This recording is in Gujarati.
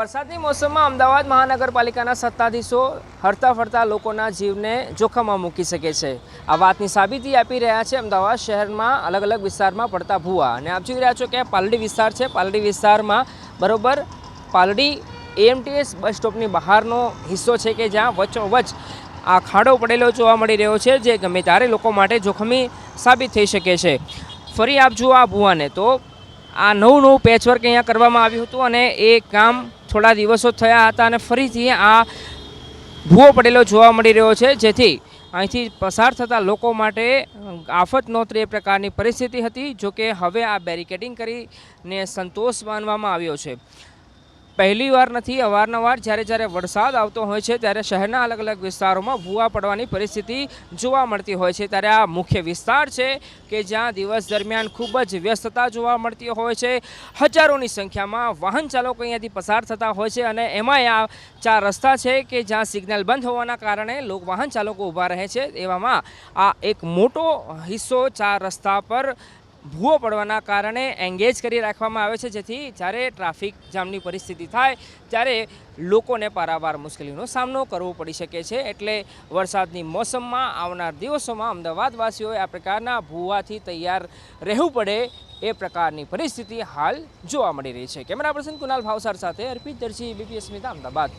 વરસાદની મોસમમાં અમદાવાદ મહાનગરપાલિકાના સત્તાધીશો હરતા ફરતા લોકોના જીવને જોખમમાં મૂકી શકે છે. આ વાતની સાબિતી આપી રહ્યા છે અમદાવાદ શહેરમાં અલગ અલગ વિસ્તારમાં પડતા ભૂવા. અને આપ જોઈ રહ્યા છો કે પાલડી વિસ્તાર છે. પાલડી વિસ્તારમાં બરોબર પાલડી એએમટીએસ બસ સ્ટોપની બહારનો હિસ્સો છે કે જ્યાં વચ્ચોવચ્ચ આ ખાડો પડેલો જોવા મળી રહ્યો છે, જે ગમે ત્યારે લોકો માટે જોખમી સાબિત થઈ શકે છે. ફરી આપ જુઓ આ ભૂવાને તો આ નવું નવું પેચવર્ક અહીંયા કરવામાં આવ્યું હતું અને એ કામ થોડા દિવસો થયા હતા અને ફરીથી આ ભૂવો પડેલો જોવા મળી રહ્યો છે. જેથી અહીંથી પસાર થતા લોકો માટે આફત નોતરે એ પ્રકારની પરિસ્થિતિ હતી, જોકે હવે આ બેરિકેડિંગ કરીને સંતોષ માનવામાં આવ્યો છે. પહેલી વાર નથી, અવારનવાર જ્યારે જ્યારે વરસાદ આવતો હોય છે ત્યારે શહેરના અલગ અલગ વિસ્તારોમાં ભૂવા પડવાની પરિસ્થિતિ જોવા મળતી હોય છે. ત્યારે આ મુખ્ય વિસ્તાર છે કે જ્યાં દિવસ દરમિયાન ખૂબ જ વ્યસ્તતા જોવા મળતી હોય છે. હજારોની સંખ્યામાં વાહન ચાલકો અહીંયાથી પસાર થતા હોય છે અને એમાંય આ ચાર રસ્તા છે કે જ્યાં સિગ્નલ બંધ હોવાના કારણે લોક વાહન ચાલકો ઊભા રહે છે. એવામાં આ એક મોટો હિસ્સો ચાર રસ્તા પર ભૂવો પડવાના કારણે એંગેજ કરી રાખવામાં આવે છે. જેથી જ્યારે ટ્રાફિક જામની પરિસ્થિતિ થાય, ત્યારે લોકોને પારાવાર મુશ્કેલીનો સામનો કરવો પડી શકે છે. એટલે વરસાદની મોસમમાં આવનાર દિવસોમાં અમદાવાદવાસીઓએ આ પ્રકારના ભૂવાથી તૈયાર રહેવું પડે એ પ્રકારની પરિસ્થિતિ હાલ જોવા મળી રહી છે. કેમેરા પર્સન કુનાલ ભાવસાર સાથે અર્પિત દરજી, બીપીએસ અમદાવાદ.